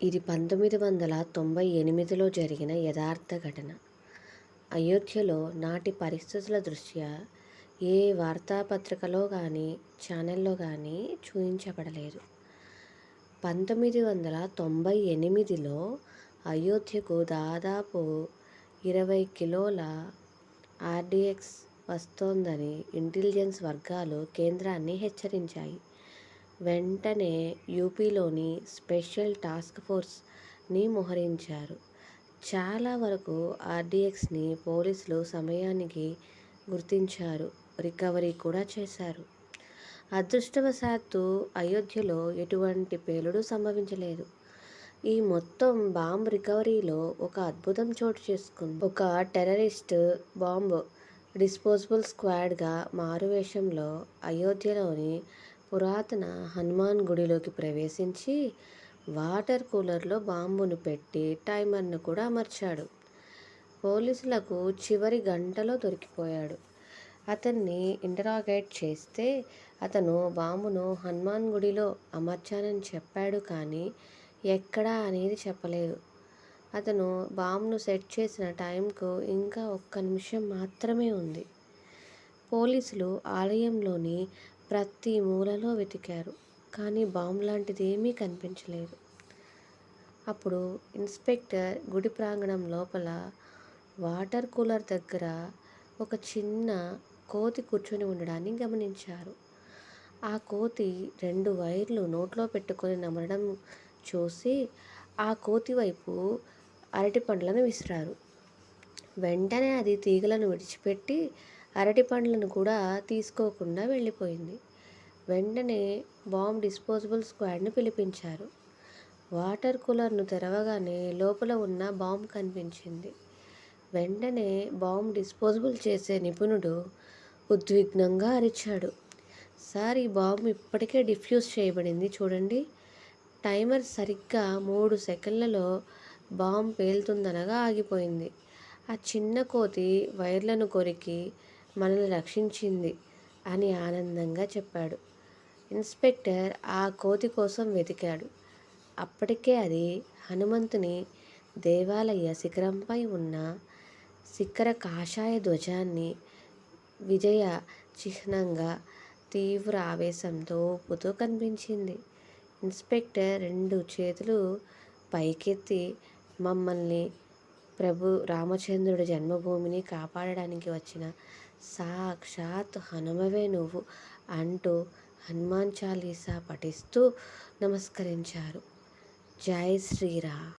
ఇది పంతొమ్మిది వందల తొంభై ఎనిమిదిలో జరిగిన యథార్థ ఘటన. అయోధ్యలో నాటి పరిస్థితుల దృష్ట్యా ఏ వార్తాపత్రికలో కానీ ఛానల్లో కానీ చూయించబడలేదు. పంతొమ్మిది వందల తొంభై ఎనిమిదిలో అయోధ్యకు దాదాపు ఇరవై కిలోల ఆర్డిఎక్స్ వస్తోందని ఇంటెలిజెన్స్ వర్గాలు కేంద్రాన్ని హెచ్చరించాయి. వెంటనే యూపీలోని స్పెషల్ టాస్క్ ఫోర్స్ని మోహరించారు. చాలా వరకు ఆర్డీఎక్స్ని పోలీసులు సమయానికి గుర్తించారు, రికవరీ కూడా చేశారు. అదృష్టవశాత్తు అయోధ్యలో ఎటువంటి పేలుడు సంభవించలేదు. ఈ మొత్తం బాంబ్ రికవరీలో ఒక అద్భుతం చోటు చేసుకుంది ఒక టెర్రరిస్ట్ బాంబ్ డిస్పోజబుల్ స్క్వాడ్గా మారువేషంలో అయోధ్యలోని పురాతన హనుమాన్ గుడిలోకి ప్రవేశించి వాటర్ కూలర్లో బాంబును పెట్టి టైమర్ను కూడా అమర్చాడు. పోలీసులకు చివరి గంటలో దొరికిపోయాడు. అతన్ని ఇంటరాగేట్ చేస్తే అతను బాంబును హనుమాన్ గుడిలో అమర్చానని చెప్పాడు కానీ ఎక్కడా అనేది చెప్పలేదు. అతను బాంబును సెట్ చేసిన టైంకు ఇంకా ఒక్క నిమిషం మాత్రమే ఉంది. పోలీసులు ఆలయంలోని ప్రతి మూలలో వెతికారు కానీ బాంబ్ లాంటిదేమీ కనిపించలేదు. అప్పుడు ఇన్స్పెక్టర్ గుడి ప్రాంగణం లోపల వాటర్ కూలర్ దగ్గర ఒక చిన్న కోతి కూర్చొని ఉండడాన్ని గమనించారు. ఆ కోతి రెండు వైర్లు నోట్లో పెట్టుకొని నమలడం చూసి ఆ కోతి వైపు అరటిపండ్లను విసిరారు. వెంటనే అది తీగలను విడిచిపెట్టి అరటిపండ్లను కూడా తీసుకోకుండా వెళ్ళిపోయింది. వెంటనే బాంబ్ డిస్పోజబుల్ స్క్వాడ్ని పిలిపించారు. వాటర్ కూలర్ను తెరవగానే లోపల ఉన్న బాంబ్ కనిపించింది. వెంటనే బాంబ్ డిస్పోజబుల్ చేసే నిపుణుడు ఉద్విగ్నంగా అరిచాడు. సార్ ఈ బాంబు ఇప్పటికే డిఫ్యూజ్ చేయబడింది చూడండి. టైమర్ సరిగ్గా మూడు సెకన్లలో బాంబు పేలుతుందనగా ఆగిపోయింది. ఆ చిన్న కోతి వైర్లను కొరికి మనల్ని రక్షించింది అని ఆనందంగా చెప్పాడు. ఇన్స్పెక్టర్ ఆ కోతి కోసం వెతికాడు. అప్పటికే అది హనుమంతుని దేవాలయ శిఖరంపై ఉన్న శిఖర కాషాయ ధ్వజాన్ని విజయ చిహ్నంగా తీవ్ర ఆవేశంతో ఊపుతూ కనిపించింది. ఇన్స్పెక్టర్ రెండు చేతులు పైకెత్తి మమ్మల్ని ప్రభు రామచంద్రుడి జన్మభూమిని కాపాడడానికి వచ్చిన సాక్షాత్ హనుమవే నువ్వు అంటూ హనుమాన్ చాలీసా పఠిస్తూ నమస్కరించారు. జై శ్రీరామ్